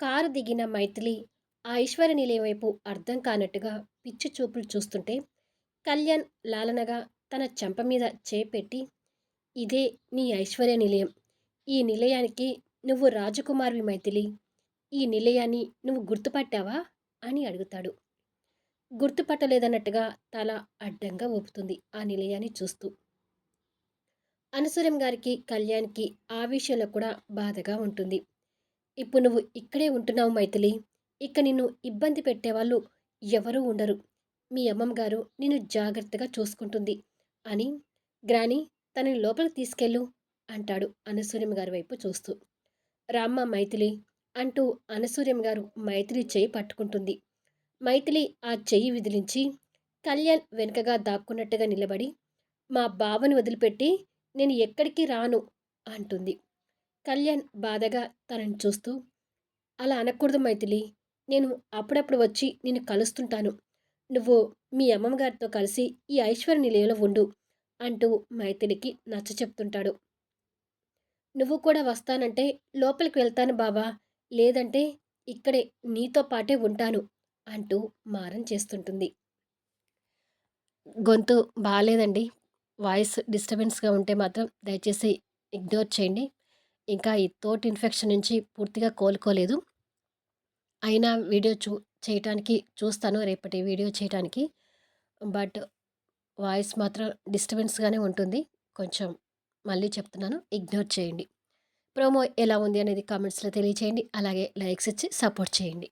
Car దిగిన మైథిలి ఆ ఐశ్వర్య నిలయం వైపు అర్థం కానట్టుగా పిచ్చి చూపులు చూస్తుంటే కళ్యాణ్ లాలనగా తన చెంప మీద చేపెట్టి ఇదే నీ ఐశ్వర్య నిలయం. ఈ నిలయానికి నువ్వు రాజకుమార్వి మైథిలి. ఈ నిలయాన్ని నువ్వు గుర్తుపట్టావా? అని అడుగుతాడు. గుర్తుపట్టలేదన్నట్టుగా తల అడ్డంగా ఊపుతుంది ఆ నిలయాన్ని చూస్తూ. అనసూరం గారికి కళ్యాణ్కి ఆ విషయంలో కూడా బాధగా ఉంటుంది. ఇప్పుడు నువ్వు ఇక్కడే ఉంటున్నావు మైథిలి. ఇక నిన్ను ఇబ్బంది పెట్టేవాళ్ళు ఎవరూ ఉండరు. మీ అమ్మమ్మ గారు నిన్ను జాగ్రత్తగా చూసుకుంటుంది. అని గ్రాని తనని లోపలికి తీసుకెళ్ళు అంటాడు అనసూర్యం గారి వైపు చూస్తూ. రామ్మ మైథిలి అంటూ అనసూర్యం గారు మైథిలి చెయ్యి పట్టుకుంటుంది. మైథిలి ఆ చెయ్యి విదిలించి కళ్యాణ్ వెనుకగా దాక్కున్నట్టుగా నిలబడి మా బావని వదిలిపెట్టి నేను ఎక్కడికి రాను అంటుంది. కళ్యాణ్ బాధగా తనని చూస్తూ అలా అనకూడదు మైథిలి. నేను అప్పుడప్పుడు వచ్చి నిన్ను కలుస్తుంటాను. నువ్వు మీ అమ్మమ్మగారితో కలిసి ఈ ఐశ్వర్య నిలయంలో ఉండు అంటూ మైథిలికి నచ్చ చెప్తుంటాడు. నువ్వు కూడా వస్తానంటే లోపలికి వెళ్తాను బావా. లేదంటే ఇక్కడే నీతో పాటే ఉంటాను అంటూ మారం చేస్తుంటుంది. గొంతు బాగాలేదండి. వాయిస్ డిస్టర్బెన్స్గా ఉంటే మాత్రం దయచేసి ఇగ్నోర్ చేయండి. ఇంకా ఈ తోటి ఇన్ఫెక్షన్ నుంచి పూర్తిగా కోలుకోలేదు. అయినా వీడియో చూ చేయటానికి చూస్తాను రేపటి వీడియో చేయటానికి. బట్ వాయిస్ మాత్రం డిస్టర్బెన్స్గానే ఉంటుంది. కొంచెం మళ్ళీ చెప్తున్నాను ఇగ్నోర్ చేయండి. ప్రోమో ఎలా ఉంది అనేది కామెంట్స్లో తెలియచేయండి. అలాగే లైక్స్ ఇచ్చి సపోర్ట్ చేయండి.